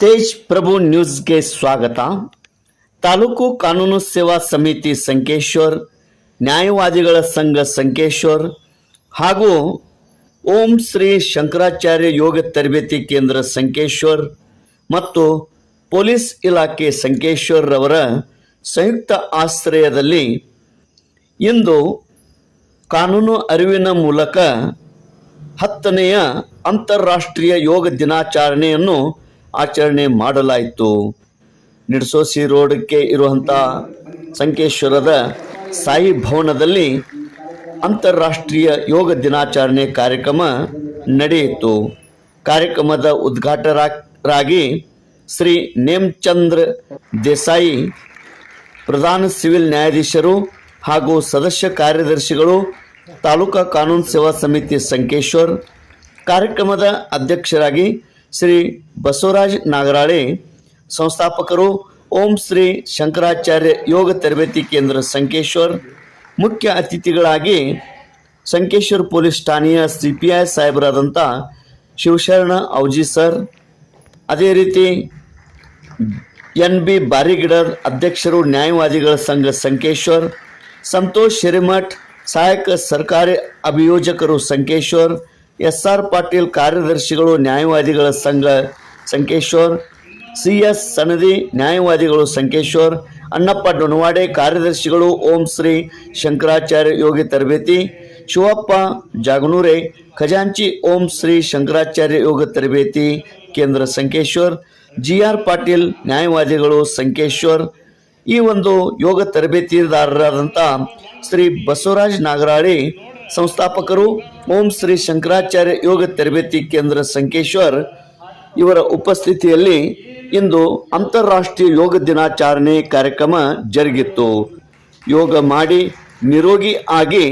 ತೇಜ್ ಪ್ರಭು ನ್ಯೂಸ್ಗೆ ಸ್ವಾಗತ. ತಾಲೂಕು ಕಾನೂನು ಸೇವಾ ಸಮಿತಿ ಸಂಕೇಶ್ವರ್, ನ್ಯಾಯವಾದಿಗಳ ಸಂಘ ಸಂಕೇಶ್ವರ್ ಹಾಗೂ ಓಂ ಶ್ರೀ ಶಂಕರಾಚಾರ್ಯ ಯೋಗ ತರಬೇತಿ ಕೇಂದ್ರ ಸಂಕೇಶ್ವರ್ ಮತ್ತು ಪೊಲೀಸ್ ಇಲಾಖೆ ಸಂಕೇಶ್ವರ್ ರವರ ಸಂಯುಕ್ತ ಆಶ್ರಯದಲ್ಲಿ ಇಂದು ಕಾನೂನು ಅರಿವಿನ ಮೂಲಕ ಹತ್ತನೆಯ ಅಂತಾರಾಷ್ಟ್ರೀಯ ಯೋಗ ದಿನಾಚರಣೆಯನ್ನು ಆಚರಣೆ ಮಾಡಲಾಯಿತು. ನಿಡ್ಸೋಸಿ ರೋಡಕ್ಕೆ ಇರುವಂಥ ಸಂಕೇಶ್ವರದ ಸಾಯಿ ಭವನದಲ್ಲಿ ಅಂತಾರಾಷ್ಟ್ರೀಯ ಯೋಗ ದಿನಾಚರಣೆ ಕಾರ್ಯಕ್ರಮ ನಡೆಯಿತು. ಕಾರ್ಯಕ್ರಮದ ಉದ್ಘಾಟಕರಾಗಿ ಶ್ರೀ ನೇಮಚಂದ್ರ ದೇಸಾಯಿ, ಪ್ರಧಾನ ಸಿವಿಲ್ ನ್ಯಾಯಾಧೀಶರು ಹಾಗೂ ಸದಸ್ಯ ಕಾರ್ಯದರ್ಶಿಗಳು, ತಾಲೂಕಾ ಕಾನೂನು ಸೇವಾ ಸಮಿತಿ ಸಂಕೇಶ್ವರ್, ಕಾರ್ಯಕ್ರಮದ ಅಧ್ಯಕ್ಷರಾಗಿ ಶ್ರೀ ಬಸವರಾಜ್ ನಾಗರಾಳೆ, ಸಂಸ್ಥಾಪಕರು ಓಂ ಶ್ರೀ ಶಂಕರಾಚಾರ್ಯ ಯೋಗ ತರಬೇತಿ ಕೇಂದ್ರ ಸಂಕೇಶ್ವರ್, ಮುಖ್ಯ ಅತಿಥಿಗಳಾಗಿ ಸಂಕೇಶ್ವರ್ ಪೊಲೀಸ್ ಠಾಣೆಯ ಸಿ ಪಿ ಐ ಸಾಹೇಬರಾದಂಥ ಶಿವಶರಣ ಔಜಿ ಸರ್, ಅದೇ ರೀತಿ ಎನ್ ಬಿ ಬಾರಿಗಿಡರ್ ಅಧ್ಯಕ್ಷರು ನ್ಯಾಯವಾದಿಗಳ ಸಂಘ ಸಂಕೇಶ್ವರ್, ಸಂತೋಷ್ ಹಿರೇಮಠ್ ಸಹಾಯಕ ಸರ್ಕಾರಿ ಅಭಿಯೋಜಕರು ಸಂಕೇಶ್ವರ್ ಎಸ್ ಆರ್ ಪಾಟೀಲ್ ಕಾರ್ಯದರ್ಶಿಗಳು, ನ್ಯಾಯವಾದಿಗಳ ಸಂಘ ಸಂಕೇಶ್ವರ್ ಸಿ ಎಸ್ ಸನದಿ, ನ್ಯಾಯವಾದಿಗಳು ಸಂಕೇಶ್ವರ್, ಅಣ್ಣಪ್ಪ ಡೊಣವಾಡೆ ಕಾರ್ಯದರ್ಶಿಗಳು, ಓಂ ಶ್ರೀ ಶಂಕರಾಚಾರ್ಯ ಯೋಗಿ ತರಬೇತಿ, ಶಿವಪ್ಪ ಜಾಗನೂರೆ, ಖಜಾಂಚಿ ಓಂ ಶ್ರೀ ಶಂಕರಾಚಾರ್ಯ ಯೋಗ ತರಬೇತಿ, ಕೇಂದ್ರ ಸಂಕೇಶ್ವರ್ ಜಿ ಆರ್ ಪಾಟೀಲ್, ನ್ಯಾಯವಾದಿಗಳು ಸಂಕೇಶ್ವರ್. ಈ ಒಂದು ಯೋಗ ತರಬೇತಿದಾರರಾದಂಥ ಶ್ರೀ ಬಸವರಾಜ್ ನಾಗರಾಳಿ ಸಂಸ್ಥಾಪಕರು ಓಂ ಶ್ರೀ ಶಂಕರಾಚಾರ್ಯ ಯೋಗ ತರಬೇತಿ ಕೇಂದ್ರ ಸಂಕೇಶ್ವರ್ ಇವರ ಉಪಸ್ಥಿತಿಯಲ್ಲಿ ಇಂದು ಅಂತಾರಾಷ್ಟ್ರೀಯ ಯೋಗ ದಿನಾಚರಣೆ ಕಾರ್ಯಕ್ರಮ ಜರುಗಿತ್ತು. ಯೋಗ ಮಾಡಿ ನಿರೋಗಿ ಆಗಿ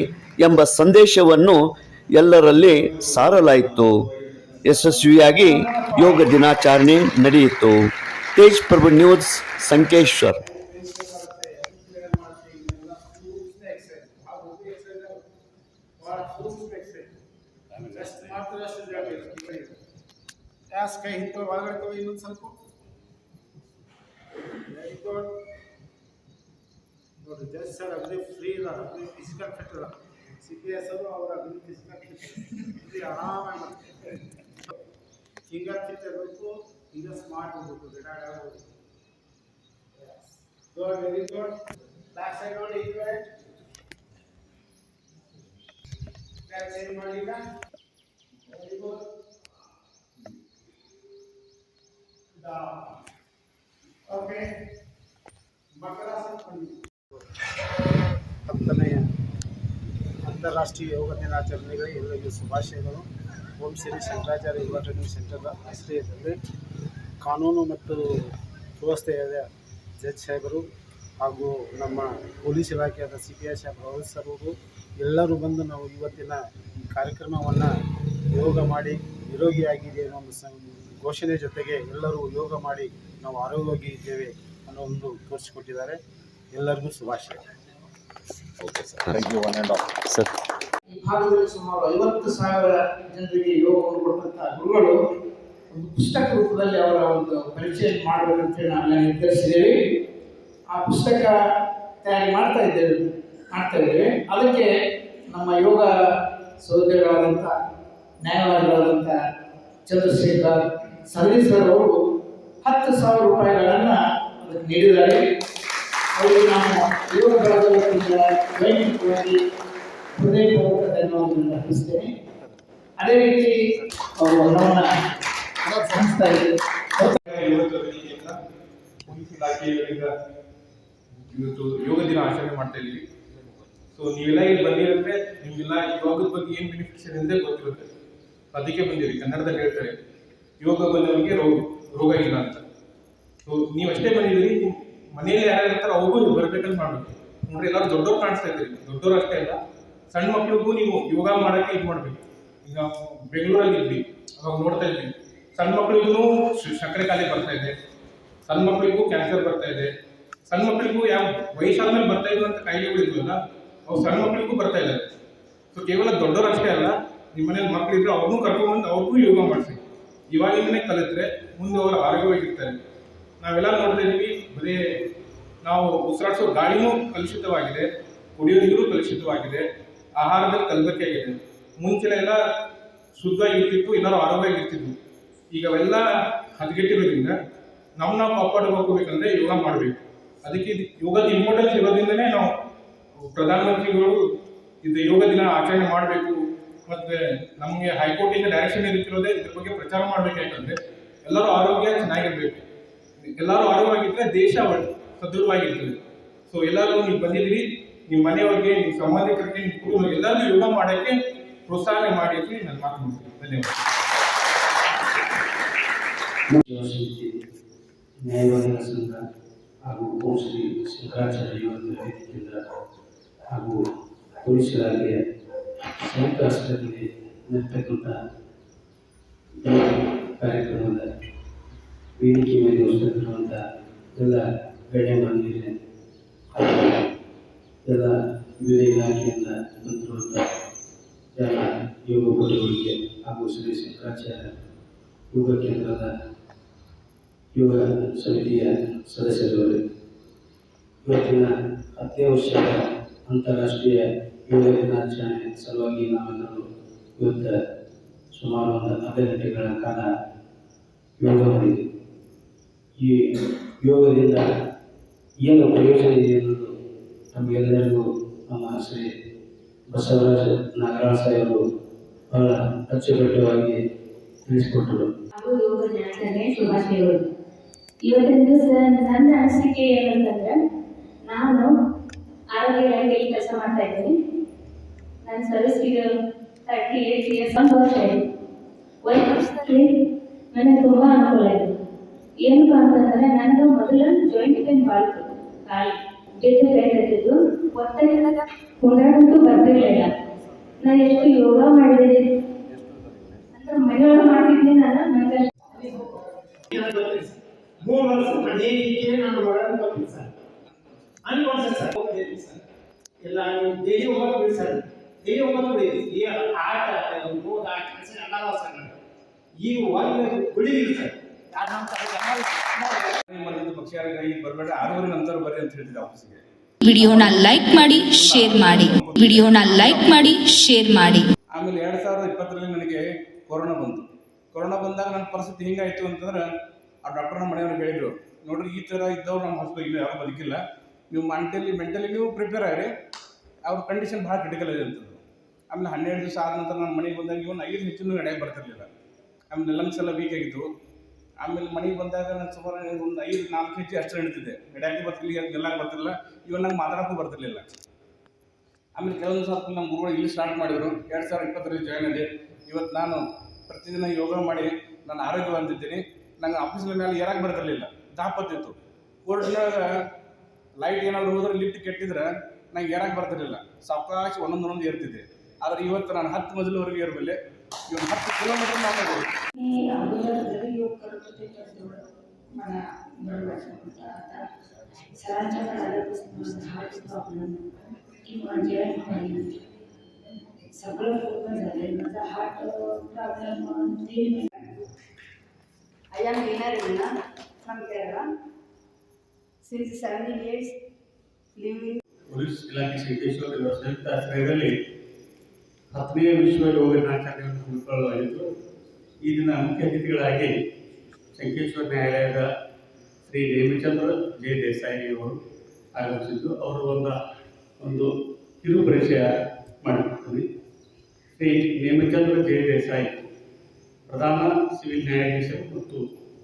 ಎಂಬ ಸಂದೇಶವನ್ನು ಎಲ್ಲರಲ್ಲಿ ಸಾರಲಾಯಿತು. ಯಶಸ್ವಿಯಾಗಿ ಯೋಗ ದಿನಾಚರಣೆ ನಡೆಯಿತು. Tej Prabhu news Sankeshwar. Or who to accept? Just Maharashtra is given here. Ask him to Valgar to Inun Sarko. Very good. No, just sir, अपने free ला, अपने physical fit ला. CPS हो और अपने physical fit. इसलिए आराम है मत. Finger fit रखो, finger smart रखो, बेटा डालो. Good, very good. Back side on equal. ಮಾಡಿ ಹತ್ತನೆಯ ಅಂತಾರಾಷ್ಟ್ರೀಯ ಯೋಗ ದಿನಾಚರಣೆಗಳಿಗೆ ಎಲ್ಲರಿಗೂ ಶುಭಾಶಯಗಳು. ಓಂ ಶ್ರೀ ಶಂಕರಾಚಾರ್ಯ ಯೋಗ ಟ್ರೈನಿಂಗ್ ಸೆಂಟರ್ ಆಶ್ರಯದಲ್ಲಿ ಕಾನೂನು ಮತ್ತು ವ್ಯವಸ್ಥೆಯಾದ ಜಡ್ಜ್ ಸಾಹೇಬರು ಹಾಗೂ ನಮ್ಮ ಪೊಲೀಸ್ ಇಲಾಖೆಯಾದ ಸಿ ಪಿ ಐ ಸಾಹೇಬ್ ಅವರು ಎಲ್ಲರೂ ಬಂದು ನಾವು ಇವತ್ತಿನ ಈ ಕಾರ್ಯಕ್ರಮವನ್ನು ಯೋಗ ಮಾಡಿ ನಿರೋಗಿಯಾಗಿದೆ ಅನ್ನೋ ಒಂದು ಘೋಷಣೆ ಜೊತೆಗೆ ಎಲ್ಲರೂ ಯೋಗ ಮಾಡಿ ನಾವು ಆರೋಗ್ಯವಾಗಿ ಇದ್ದೇವೆ ಅನ್ನೋ ಒಂದು ತೋರಿಸಿಕೊಟ್ಟಿದ್ದಾರೆ. ಎಲ್ಲರಿಗೂ ಶುಭಾಶಯ. ಸರ್ ಈ ಭಾಗದಲ್ಲಿ ಸುಮಾರು ಐವತ್ತು ಸಾವಿರ ಜನರಿಗೆ ಯೋಗವನ್ನು ಕೊಟ್ಟಂತಹ ಗುರುಗಳು ಒಂದು ಪುಸ್ತಕ ರೂಪದಲ್ಲಿ ಅವರ ಒಂದು ಪರಿಚಯ ಮಾಡಬೇಕಂತೇಳಿ ನಾನು ನಿರ್ಧರಿಸಿದ್ದೇವೆ. ಆ ಪುಸ್ತಕ ತಯಾರಿ ಮಾಡ್ತಾ ಇದ್ದೇವೆ. ಮಾಡ್ತಾ ಇದ್ದೇವೆ. ಅದಕ್ಕೆ ನಮ್ಮ ಯೋಗ ಸಹೋದರರಾದಂಥ ನ್ಯಾಯವಾದಿಗಳಾದಂಥ ಚಂದ್ರಶೇಖರ್ ಸರ್ ಅವರು ಹತ್ತು ಸಾವಿರ ರೂಪಾಯಿಗಳನ್ನು ಅದಕ್ಕೆ ನೀಡಿದ್ದಾರೆ. ಅವರು ನಾನು ಯೋಗ ಬಳಗದ ವತಿಯಿಂದ ವೈಯಕ್ತಿಕವಾಗಿ ಅರ್ಪಿಸ್ತೇನೆ. ಅದೇ ರೀತಿ ಅವರು ಹಣವನ್ನು ವೇದಿಕೆಯಿಂದ ಪೊಲೀಸ್ ಇವತ್ತು ಯೋಗ ದಿನ ಆಚರಣೆ ಮಾಡ್ತಾ ಇದ್ದೀವಿ. ಸೊ ನೀವೆಲ್ಲ ಇಲ್ಲಿ ಬಂದಿರುತ್ತೆ, ನಿಮ್ಗೆಲ್ಲ ಯೋಗದ ಬಗ್ಗೆ ಏನು ಬೆನಿಫಿಟ್ಸ್ ಇದೆ ಅಂತ ಗೊತ್ತಿರುತ್ತೆ. ಅದಕ್ಕೆ ಬಂದಿರಿ, ಕನ್ನಡದಲ್ಲಿ ಹೇಳ್ತಾರೆ, ಯೋಗ ಬಂದವರಿಗೆ ರೋಗ ರೋಗ ಇಲ್ಲ ಅಂತ. ಸೊ ನೀವು ಅಷ್ಟೇ ಬಂದಿದ್ದೀರಿ ಮನೆಯಲ್ಲಿ ಯಾರು ಇರ್ತಾರೆ, ಅವ್ರಿಗೂ ಬರ್ಬೇಕಂತ ಮಾಡ್ಬೇಕು. ನೋಡ್ರಿ, ಎಲ್ಲರೂ ದೊಡ್ಡವ್ರು ಕಾಣಿಸ್ತಾ ಇದ್ದೀರಿ. ದೊಡ್ಡವ್ರು ಅಷ್ಟೇ ಇಲ್ಲ ಸಣ್ಣ ಮಕ್ಳಿಗೂ ನೀವು ಯೋಗ ಮಾಡಕ್ಕೆ ಇದು ಮಾಡ್ಬೇಕು. ಈಗ ನಾವು ಬೆಂಗಳೂರಲ್ಲಿ ಇದ್ವಿ, ಅವಾಗ ನೋಡ್ತಾ ಇದ್ವಿ. ಸಣ್ಣ ಮಕ್ಳಿಗೂ ಸಕ್ಕರೆ ಖಾಲಿ ಬರ್ತಾ ಇದೆ. ಸಣ್ಣ ಮಕ್ಳಿಗೂ ಕ್ಯಾನ್ಸರ್ ಬರ್ತಾ ಇದೆ. ಸಣ್ಣ ಮಕ್ಳಿಗೂ ಯಾವ ವಯಸ್ಸಾದ್ಮೇಲೆ ಬರ್ತಾ ಇರುವಂತ ಕಾಯಿಲೆಗಳಿದ್ವಲ್ಲ ಅವು ಸಣ್ಣ ಮಕ್ಕಳಿಗೂ ಬರ್ತಾ ಇಲ್ಲ ಸೊ ಕೇವಲ ದೊಡ್ಡವರಷ್ಟೇ ಅಲ್ಲ ನಿಮ್ಮ ಮನೇಲಿ ಮಕ್ಕಳಿದ್ರೆ ಅವ್ರನ್ನೂ ಕರ್ಕೊಂಡ್ಬಂದು ಅವ್ರಿಗೂ ಯೋಗ ಮಾಡಿಸಿ. ಇವಾಗಿಂದನೇ ಕಲಿತ್ರೆ ಮುಂದೆ ಅವರು ಆರೋಗ್ಯವಾಗಿರ್ತಾರೆ. ನಾವೆಲ್ಲ ನೋಡ್ತಾ ಇದ್ದೀವಿ, ಬರೀ ನಾವು ಉಸಿರಾಡಿಸೋ ಗಾಳಿನೂ ಕಲುಷಿತವಾಗಿದೆ, ಕುಡಿಯೋ ನೀರು ಕಲುಷಿತವಾಗಿದೆ, ಆಹಾರದಲ್ಲಿ ಕಲಬೆರಕೆ ಆಗಿದೆ. ಮುಂಚಿನ ಎಲ್ಲ ಶುದ್ಧವಾಗಿರ್ತಿತ್ತು ಎಲ್ಲರೂ ಆರೋಗ್ಯವಾಗಿರ್ತಿದ್ವು ಈಗ ಅವೆಲ್ಲ ಹದಗೆಟ್ಟಿರೋದ್ರಿಂದ ನಾವು ಕಾಪಾಡ್ಕೋಬೇಕಂದ್ರೆ ಯೋಗ ಮಾಡಬೇಕು. ಅದಕ್ಕೆ ಯೋಗದ ಇಂಪಾರ್ಟೆನ್ಸ್ ಇರೋದ್ರಿಂದನೇ ನಾವು ಪ್ರಧಾನಮಂತ್ರಿಗಳು ಇದು ಯೋಗ ದಿನ ಆಚರಣೆ ಮಾಡಬೇಕು, ಮತ್ತೆ ನಮಗೆ ಹೈಕೋರ್ಟಿಂದ ಡೈರೆಕ್ಷನ್ ಇರುತ್ತಿರೋದೇ ಇದ್ರ ಬಗ್ಗೆ ಪ್ರಚಾರ ಮಾಡ್ಬೇಕಾಯ್ತಂದ್ರೆ ಎಲ್ಲರೂ ಆರೋಗ್ಯ ಚೆನ್ನಾಗಿರ್ಬೇಕು. ಎಲ್ಲರೂ ಆರೋಗ್ಯವಾಗಿದ್ರೆ ದೇಶ ಸದೃಢವಾಗಿರ್ತದೆ. ಸೊ ಎಲ್ಲರೂ ನೀವು ಬಂದಿದ್ರಿ ನಿಮ್ಮ ಮನೆಯವರಿಗೆ, ನಿಮ್ಮ ಸಂಬಂಧಿಕರಿಗೆ, ನಿಮ್ಮ ಕುಟುಂಬ ಎಲ್ಲರೂ ಯೋಗ ಮಾಡೋಕ್ಕೆ ಪ್ರೋತ್ಸಾಹ ಮಾಡಿ ಅಂತ ನನ್ನ ಮಾತು ಧನ್ಯವಾದ. ನ್ಯಾಯವಾದ ಸಂಘ ಹಾಗೂ ಔಷಧಿ ಶಂಕರಾಚಾರ್ಯ ಕೇಂದ್ರ ಹಾಗೂ ಇಲಾಖೆಯ ಸಂಯುಕ್ತ ಆಸ್ಪತ್ರೆಯಲ್ಲಿ ನಡೆತಕ್ಕಂಥ ಕಾರ್ಯಕ್ರಮದ ವೇದಿಕೆ ಮೇಲೆ ವಹಿಸುತ್ತಿರುವಂಥ ಎಲ್ಲ ಗಣ್ಯಮಾನ್ಯರೇ ಹಾಗೂ ಎಲ್ಲ ವಿವಿಧ ಇಲಾಖೆಯಿಂದ ಬಂದಿರುವಂಥ ಎಲ್ಲ ಯೋಗ ಗುರುಗಳಿಗೆ ಹಾಗೂ ಶ್ರೀ ಶಂಕರಾಚಾರ್ಯ ಯೋಗ ಕೇಂದ್ರದ ಯೋಗ ಸಮಿತಿಯ ಸದಸ್ಯರುಗಳು ಇವತ್ತಿನ ವರ್ಷದ ಅಂತಾರಾಷ್ಟ್ರೀಯ ಯೋಗ ದಿನಾಚರಣೆ ಸಲುವಾಗಿ ನಾವೆಲ್ಲರೂ ಇವತ್ತು ಸುಮಾರು ಒಂದು ಅರ್ಧ ಗಂಟೆಗಳ ಕಾಲ ಯೋಗ ಮಾಡಿದ್ವಿ. ಈ ಯೋಗದಿಂದ ಏನು ಪ್ರಯೋಜನ ಇದೆ ಅನ್ನೋದು ನಮಗೆಲ್ಲರಿಗೂ ನಮ್ಮ ಶ್ರೀ ಬಸವರಾಜ ನಾಗರಾಜ ಸಾಹೇಬರು ಬಹಳ ಅಚ್ಚುಕಟ್ಟುವಾಗಿ ತಿಳಿಸಿಕೊಟ್ಟರು. ಇವತ್ತಿನ ದಿವಸ ನನ್ನ ಅನಿಸಿಕೆ ಏನಂತಂದ್ರೆ, ನಾನು ಆರೋಗ್ಯ ಇಲಾಖೆಯಲ್ಲಿ ಕೆಲಸ ಮಾಡ್ತಾ ಇದ್ದೀನಿ. ನನ್ನ ಸರ್ವಿಸ್ ತರ್ಟಿ ಏಟ್ ಇಯರ್ಸ್ ಒಂದು ವರ್ಷ ಇದೆ. ಒಂದು ವರ್ಷದಲ್ಲಿ ನನಗೆ ತುಂಬ ಅನುಕೂಲ ಇದೆ. ಏನಪ್ಪಾ ಅಂತಂದ್ರೆ ನಂದು ಮೊದಲು ಜಾಯಿಂಟ್ ಪೇನ್ ಇತ್ತು ಕಾಲು ಜೊತೆ ಕೈತಿದ್ದು ಒತ್ತಡ ಕುಂದ್ರಾಗಂತೂ ಬರ್ತಿರ್ಲಿಲ್ಲ. ನಾನು ಎಷ್ಟು ಯೋಗ ಮಾಡಿದೆ ಅಂದ್ರೆ ಮನೆಯೊಳಗೆ ಮಾಡ್ತಿದ್ದೆ ನಾನು ನನಗೆ ಮೂರು ವರ್ಷ ಮನೆಯಲ್ಲಿ ನಾನು ಒಳಗೆ ಬರ್ತೀನಿ ಸರ್ ಹೋಗ್ತೀನಿ ಸರ್. ಇಲ್ಲ ನೀವು ಡೈಲಿ ಹೋಗೋದು ಬಿಡಿ ಸರ್. ಡೈಲಿ ಹೋಗೋದು ಬಿಡಿ. ಈ ಆಟ ಓದ ಕೆಲಸ ಎಲ್ಲ ಸರ್. ಈ ಒಂದು ಇಲ್ಲ ಸರ್. ಬರಬೇಡ ಆರೂವರೆ ನಂತರ ಬರ್ರಿ ಅಂತ ಹೇಳ್ತಿದ್ದೆ ಆಫೀಸಿಗೆ. ವಿಡಿಯೋನ ಲೈಕ್ ಮಾಡಿ ಶೇರ್ ಮಾಡಿ. ವಿಡಿಯೋನ ಲೈಕ್ ಮಾಡಿ ಶೇರ್ ಮಾಡಿ. ಆಮೇಲೆ ಎರಡು ಸಾವಿರದ ಇಪ್ಪತ್ತರಲ್ಲಿ ನನಗೆ ಕೊರೋನಾ ಬಂತು. ಕೊರೋನಾ ಬಂದಾಗ ನನ್ನ ಪರಿಸ್ಥಿತಿ ಹಿಂಗಾಯ್ತು ಅಂತಂದ್ರೆ ಆ ಡಾಕ್ಟರ್ ನಮ್ಮ ಮನೆಯವ್ರಿಗೆ ಹೇಳಿದ್ರು ನೋಡ್ರಿ ಈ ಥರ ಇದ್ದವ್ರು ನಮ್ಮ ಹಾಸ್ಪಿಟಲ್ ಇಲ್ಲ ಯಾರು ಬದುಕಿಲ್ಲ. ನೀವು ಮೆಂಟಲಿ ಮೆಂಟಲಿ ನೀವು ಪ್ರಿಪೇರ್ ಆಗಿರಿ. ಅವ್ರ ಕಂಡೀಷನ್ ಭಾಳ ಕ್ರಿಟಿಕಲ್ ಇದೆ ಅಂತಂದ್ರು ಆಮೇಲೆ ಹನ್ನೆರಡು ದಿವಸ ಆದ ನಂತರ ನಾನು ಮನೆಗೆ ಬಂದಾಗ ಇವನು ಐದು ಹೆಚ್ಚು ನಡೆಯಕ್ಕೆ ಬರ್ತಿರ್ಲಿಲ್ಲ. ಆಮೇಲೆ ಲಂಗ್ಸ್ ಎಲ್ಲ ವೀಕ್ ಆಗಿತ್ತು ಆಮೇಲೆ ಮನೆಗೆ ಬಂದಾಗ ನಾನು ಸುಮಾರು ಒಂದು ಐದು, ನಾಲ್ಕು ಹೆಚ್ಚು ಅಷ್ಟು ನಡೀತಿದ್ದೆ ನಡೆಯಕ್ಕೆ ಬರ್ತಿರ್ಲಿಲ್ಲ ಗೆಲ್ಲಕ್ಕೆ ಬರ್ತಿರಲಿಲ್ಲ, ಇವನ್ ನಂಗೆ ಮಾತಾಡೋಕ್ಕೂ ಬರ್ತಿರ್ಲಿಲ್ಲ. ಆಮೇಲೆ ಕೆಲವೊಂದು ಸ್ವಲ್ಪ ನಮ್ಮ ಗುರುಗಳು ಇಲ್ಲಿ ಸ್ಟಾರ್ಟ್ ಮಾಡಿದರು. ಎರಡು ಸಾವಿರದ ಇಪ್ಪತ್ತರಲ್ಲಿ ಜಾಯ್ನ್ ಇವತ್ತು ನಾನು ಪ್ರತಿದಿನ ಯೋಗ ಮಾಡಿ ನಾನು ಆರೋಗ್ಯವಂತಿದ್ದೀನಿ ನಂಗೆ ಆಫೀಸಿನ ಮೇಲೆ ಏರಕ್ಕೆ ಬರ್ತಿರಲಿಲ್ಲ. ದಾಪತ್ತಿತ್ತು ಕೋರ್ಟ್ನಾಗ ಲೈಟ್ ಏನಾದರೂ ಹೋದ್ರೆ ಲಿಫ್ಟ್ ಕೆಟ್ಟಿದ್ರೆ ನಂಗೆ ಏರಕ್ಕೆ ಬರ್ತಿರಲಿಲ್ಲ. ಸಾವಕಾಶ ಒಂದೊಂದೊಂದು ಏರ್ತಿದ್ದೆ. ಆದರೆ ಇವತ್ತು ನಾನು ಹತ್ತು ಮಜಲವರೆಗೆ ಏರಬಲ್ಲೆ. ಇವತ್ತು ಹತ್ತು ಕಿಲೋಮೀಟರ್ ನಾನು I am Since 17 years, living police ಇಲಾಖೆ ಶಂಕೇಶ್ವರ ಇವರ ಸಂಯುಕ್ತ ಆಶ್ರಯದಲ್ಲಿ ಹತ್ತನೇ ವಿಶ್ವ ಯೋಗ ದಿನಾಚರಣೆಯನ್ನು ಹಮ್ಮಿಕೊಳ್ಳಲಾಗಿತ್ತು. ಈ ದಿನ ಮುಖ್ಯ ಅತಿಥಿಗಳಾಗಿ ಶಂಕೇಶ್ವರ ನ್ಯಾಯಾಲಯದ ಶ್ರೀ ರೇಮಚಂದ್ರ ಜೆ ದೇಸಾಯಿ ಅವರು ಆಗಮಿಸಿದ್ದು. ಅವರು ಒಂದು ಒಂದು ಕಿರು ಪರಿಚಯ ಮಾಡಿಕೊಡ್ತೀನಿ ಶ್ರೀ ನೇಮಚಂದ್ರ ಜೆ ದೇಸಾಯಿ ಪ್ರಧಾನ ಸಿವಿಲ್ ನ್ಯಾಯಾಧೀಶರು ಮತ್ತು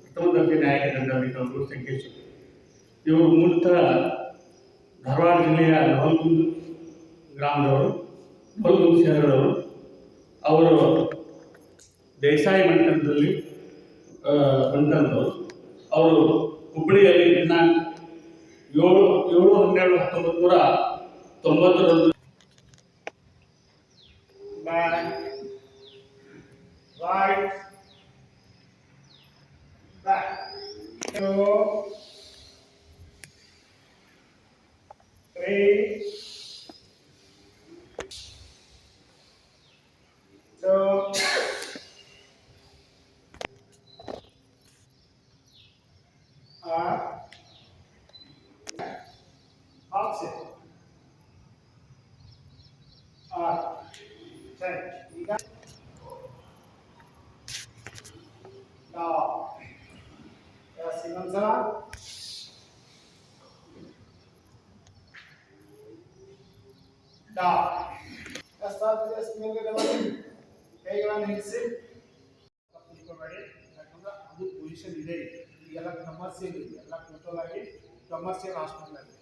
ಪ್ರಥಮ ದರ್ಜೆ ನ್ಯಾಯಾಲಯ ದಂಡಾಧಿಕಾರಿಗಳು ಶಂಕೇಶ್ವರ ಇವರು ಮೂಲತಃ ಧಾರವಾಡ ಜಿಲ್ಲೆಯ ನವಲ್ಗುಂದ್ ಗ್ರಾಮದವರು ನವಲ್ಗುಂದ್ ಶಹರದವರು ಅವರು ದೇಸಾಯಿ ಮಂಟಪದಲ್ಲಿ ಬಂದಂಥವ್ರು. ಅವರು ಹುಬ್ಬಳ್ಳಿಯಲ್ಲಿ ದಿನಾಂಕ ಏಳು ಏಳು, ಹನ್ನೆರಡು, ಹತ್ತೊಂಬತ್ತು ನೂರ ತೊಂಬತ್ತರಂದು A 저 R offset R 자 이가. 나 야, 지금 사람. ಇದೆ. ಈಗೆಲ್ಲ ಕಮರ್ಷಿಯಲ್ ಇದೆ. ಎಲ್ಲ ಟೋಟಲ್ ಆಗಿ ಕಮರ್ಷಿಯಲ್ ಹಾಸ್ಪಿಟಲ್ ಆಗಿದೆ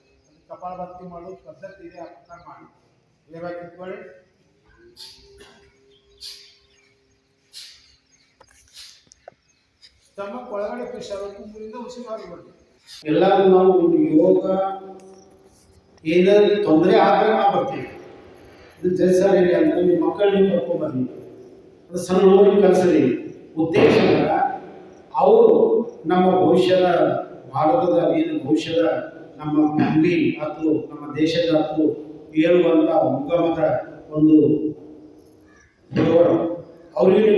ಕಪಾಳ ಭರ್ತಿ ಮಾಡೋ ಪದ್ಧತಿ ಇದೆ ಆ ಪ್ರಕಾರ ಮಾಡಿ ಕ್ಲಿಯರ್ ಕುತ್ಕೊಳ್ಳಿ. ಒಳಗಡೆ ಪ್ರೆಷರ್ ಕುಂಬುರಿಂದ ಉಸಿರು ಹೊರಗೆ ಎಲ್ಲರೂ ನಾವು ಯೋಗ ಏನಾದ್ರು ತೊಂದರೆ ಆದಾಗ ನಾವು ಬರ್ತೀವಿ. ಇದು ಜಲ್ಸರ್ ಅಂದರೆ ನಿಮ್ಮ ಮಕ್ಕಳನ್ನ ಕರ್ಕೊಂಡ್ಬನ್ನಿ ಅದು ಸಣ್ಣ ಹುಡುಗರಿಗೆ ಕಲಿಸ್ರಿ ಉದ್ದೇಶ ಅವರು ನಮ್ಮ ಭವಿಷ್ಯದ ಭಾರತದ ಏನು ಭವಿಷ್ಯದ ನಮ್ಮ ಫ್ಯಾಮಿಲಿ ಮತ್ತು ನಮ್ಮ ದೇಶದ ಮತ್ತು ಏಳುವಂಥ ಮುಖಮದ ಒಂದು ಅವ್ರಿಗೆ